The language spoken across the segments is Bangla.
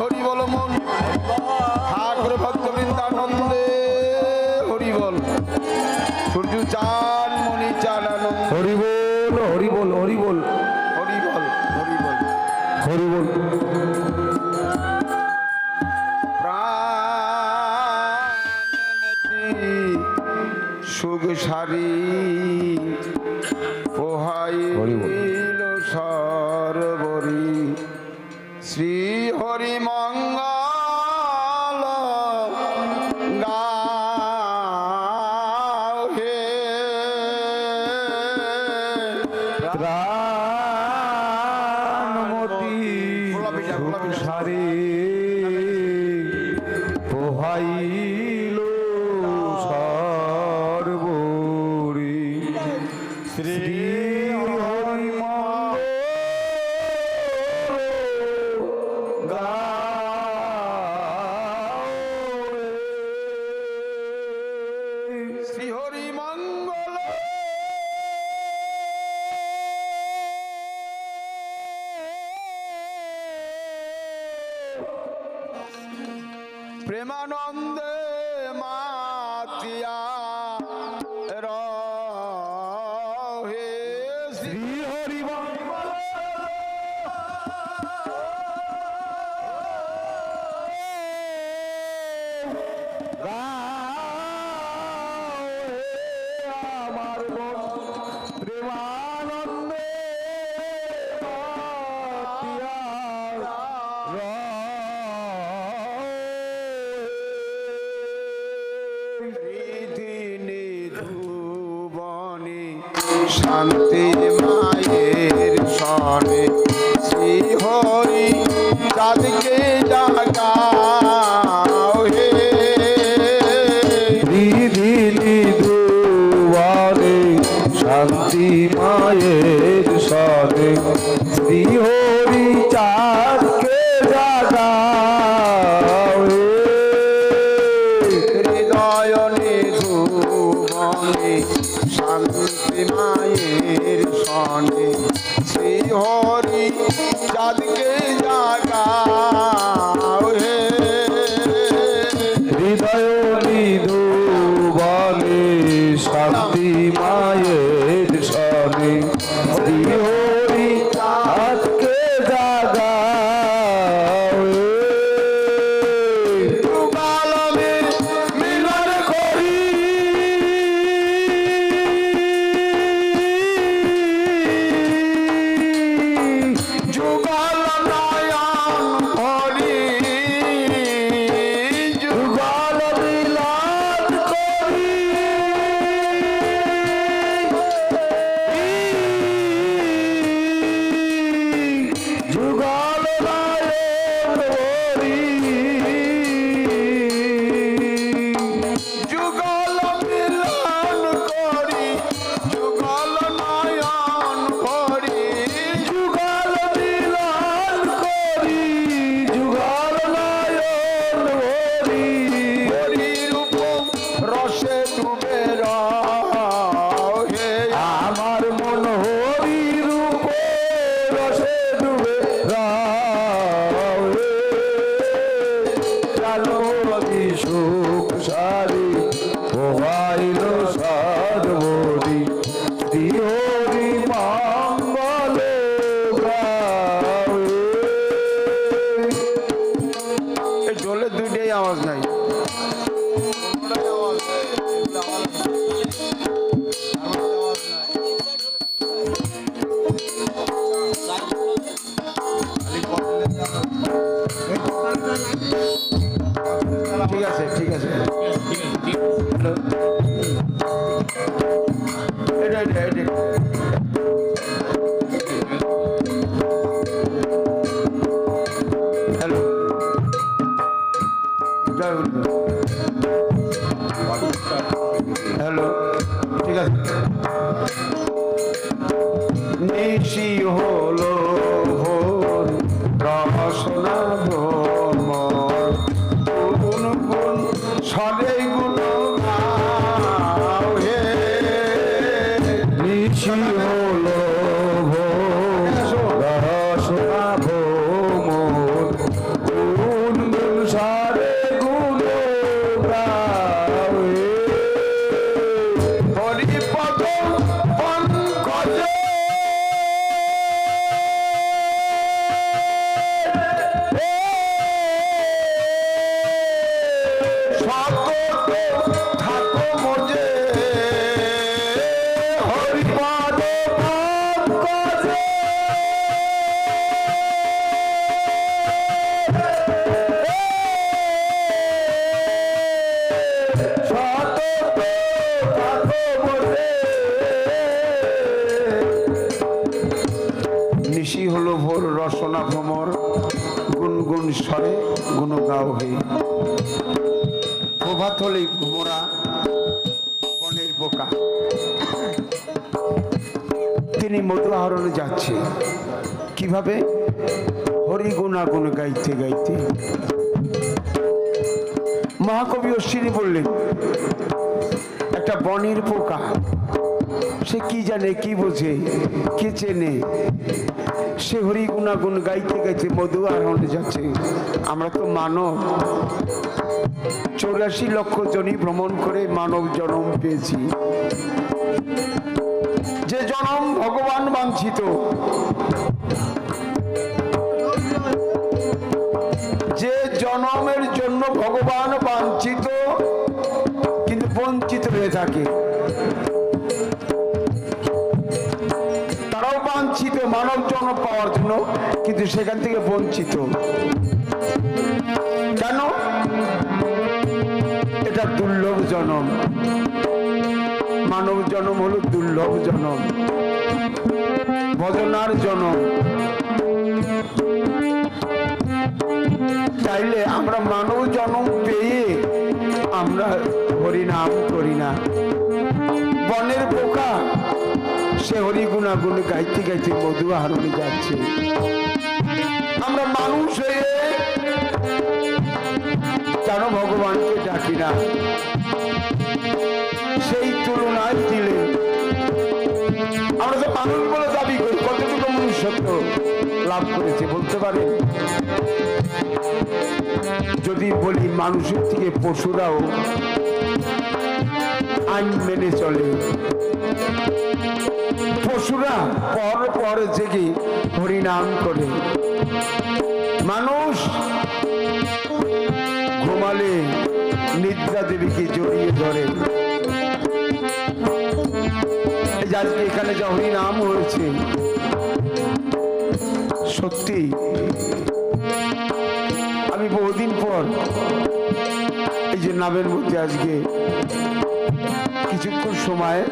হরি বল মন। শ্রী হরি সনে শ্রী হরি চাঁদকে হলেই ভ্রমরা বনের বোকা। তিনি মধু আহরণে যাচ্ছে। কীভাবে? হরি গুণাগুণ গাইতে গাইতে। মহাকবি অশ্বিনী বললেন, একটা বনের পোকা সে কি জানে, কি বোঝে, কে চেনে? সে হরি গুণাগুণ গাইতে গাইতে মধু আহরণে যাচ্ছে। আমরা তো মানব। চৌরাশি লক্ষ জনই ভ্রমণ করে মানব জনম পেয়েছি। যে জনম ভগবান বাঞ্ছিত। যে জনমের জন্য ভগবান বাঞ্ছিত, কিন্তু বঞ্চিত হয়ে থাকে। মানব পাওয়ার জন্য কিন্তু সেখান থেকে বঞ্চিত। কেন? এটা দুর্লভ জনম। মানব জনম হলো দুর্লভ জনম। ভজনার জনম। চাইলে আমরা মানব জনম পেয়ে আমরা হরিনাম করি না। বনের পোকা সে হরি গুণাগুণ গাইতে গাইতে মধু আহরণে যাচ্ছে। আমরা মানুষ হয়ে কেন ভগবানকে ডাকি না। সেই তুলনায় দিলেন আমরা তো মানুষ বলে দাবি করি, কতটুকু মনুষ্যত্ব লাভ করেছে বলতে পারে যদি বলি মানুষের থেকে পশুরাও আইন মেনে চলে। পশুরা পর পর জেগে হরিনাম করে। মানুষ ঘুমালে নিদ্রা দেবীকে জড়িয়ে ধরে। আজকে এখানে যা হরিনাম হয়েছে, সত্যি আমি বহুদিন পর এই যে নামের মধ্যে আজকে কিছুক্ষণ সময়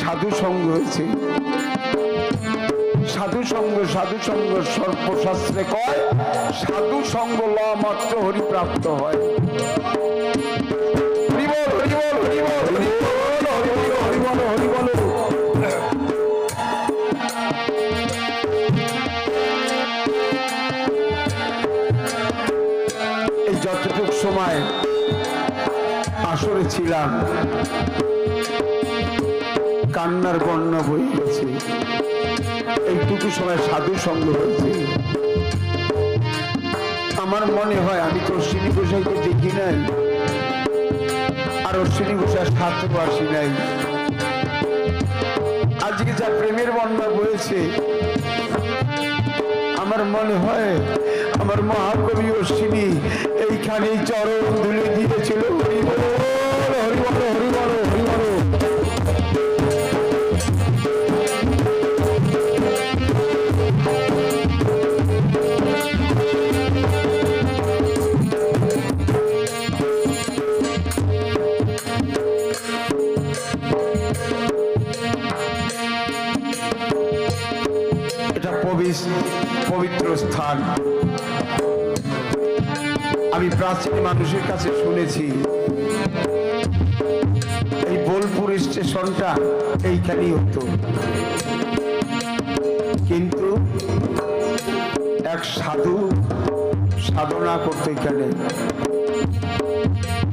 সাধু সঙ্গ হয়েছে। সাধু সঙ্গ সাধু সঙ্গ সর্বশাস্ত্রে কয়, সাধু সঙ্গ ল মাত্র হরি প্রাপ্ত হয় যতটুক সময় আসরে ছিলাম কান্নার বন্যা বয়ে গেছে। এইটুকু সময় সাধু সঙ্গ হয়েছে। আমার মনে হয় আমি তো অশ্বিনী গোসাইকে দেখি নাই। আর অশ্বিনী গোসাই সাথেও আসি নাই। আজকে যা প্রেমের বন্যা বয়েছে আমার মনে হয় আমার মহাকবি অশ্বিনী এইখানেই চরণ ধুলে দিয়েছিল হরি প্রাচীন মানুষের কাছে শুনেছি। এই বোলপুর স্টেশনটা এইখানেই হতো। কিন্তু এক সাধু সাধনা করতে এখানে।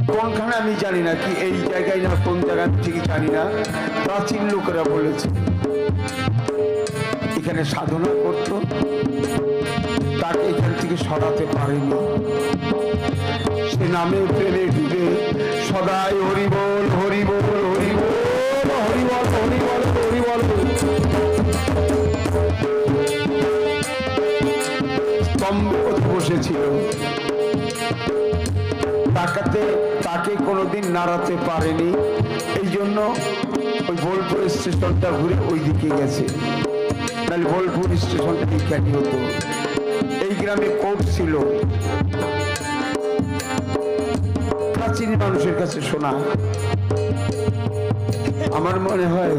কোনখানে আমি জানি না কি এই জায়গায় না কোন জায়গা ঠিক জানি না। প্রাচীন লোকেরা বলেছে, এখানে সাধনা করত, তাকে এখান থেকে সরাতে পারেনি। নামে প্রেমে ডুবে সদাই হরিবল হরিবল হরিবল হরিবল হরিবল হরিবল বসেছিল। তাকাতে তাকে কোনোদিন নাড়াতে পারেনি। এই জন্য ওই বোলপুর স্টেশনটা ঘুরে ওই দিকে গেছে। তাহলে বোলপুর স্টেশনটা এইখানে হতো। এই গ্রামে কোর্ট ছিল। প্রাচীন মানুষের কাছে শোনা। আমার মনে হয়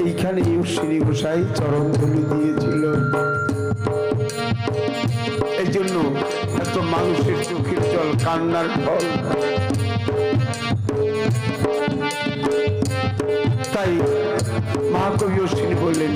এইখানে শ্রী গোসাই চরণ দিয়েছিল। এই জন্য এত মানুষের চোখের জল, কান্নার ফল তাই মহাকবি অশ্বিনী বললেন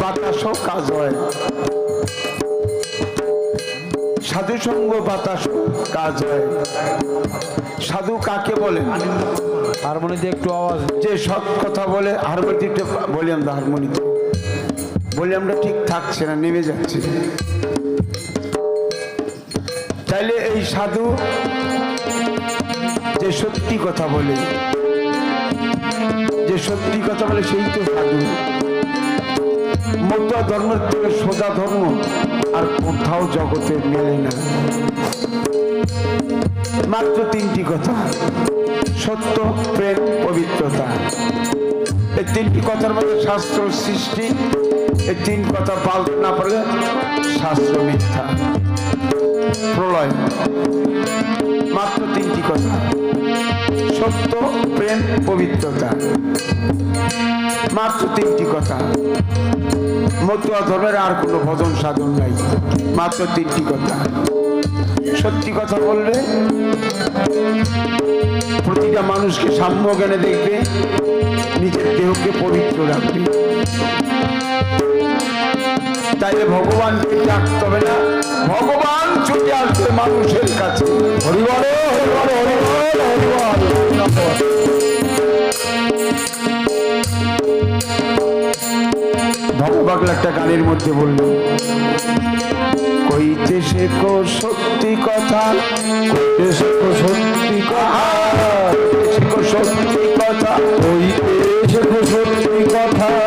বাতাসও কাজ হয় সাধু সঙ্গ বাতাস কাজ হয়। সাধু কাকে বলে হারমোনিতে একটু আওয়াজ। যে সৎ কথা বলে হারমোনিতে বলি আমরা হারমোনিতে। বলি আমরা ঠিক থাকছে না, নেমে যাচ্ছে। তাইলে এই সাধু যে সত্যি কথা বলে, যে সত্যি কথা বলে সেই তো সাধু। মতুয়া ধর্মের থেকে সোজা ধর্ম আর কোথাও জগতে মেলে না। মাত্র তিনটি কথা। সত্য, প্রেম, পবিত্রতা। এই তিনটি কথার মধ্যে শাস্ত্র সৃষ্টি। এই তিন কথা পাল্ট না পড়লে শাস্ত্র মিথ্যা। প্রলয়। মাত্র তিনটি কথা। সত্য, প্রেম, পবিত্রতা। মাত্র তিনটি কথা। মতুয়া ধর্মের আর কোনো ভজন সাধন নাই। মাত্র তিনটি কথা। সত্যি কথা বলবে প্রতিটা মানুষকে সাম্য জ্ঞানে দেখবে নিজের দেহকে পবিত্র রাখবে। তাইলে ভগবানকে ডাকতে হবে না, ভগবান ছুটে আসবে মানুষের কাছে। হরিবল হরিবল হরিবল হরিবল ভগবান একটা গানের মধ্যে বলল কইতে শেখো সত্যি কথা কইতে শেখো সত্যি কথা শেখো সত্যি কথা কইতে শেখো সত্যি কথা।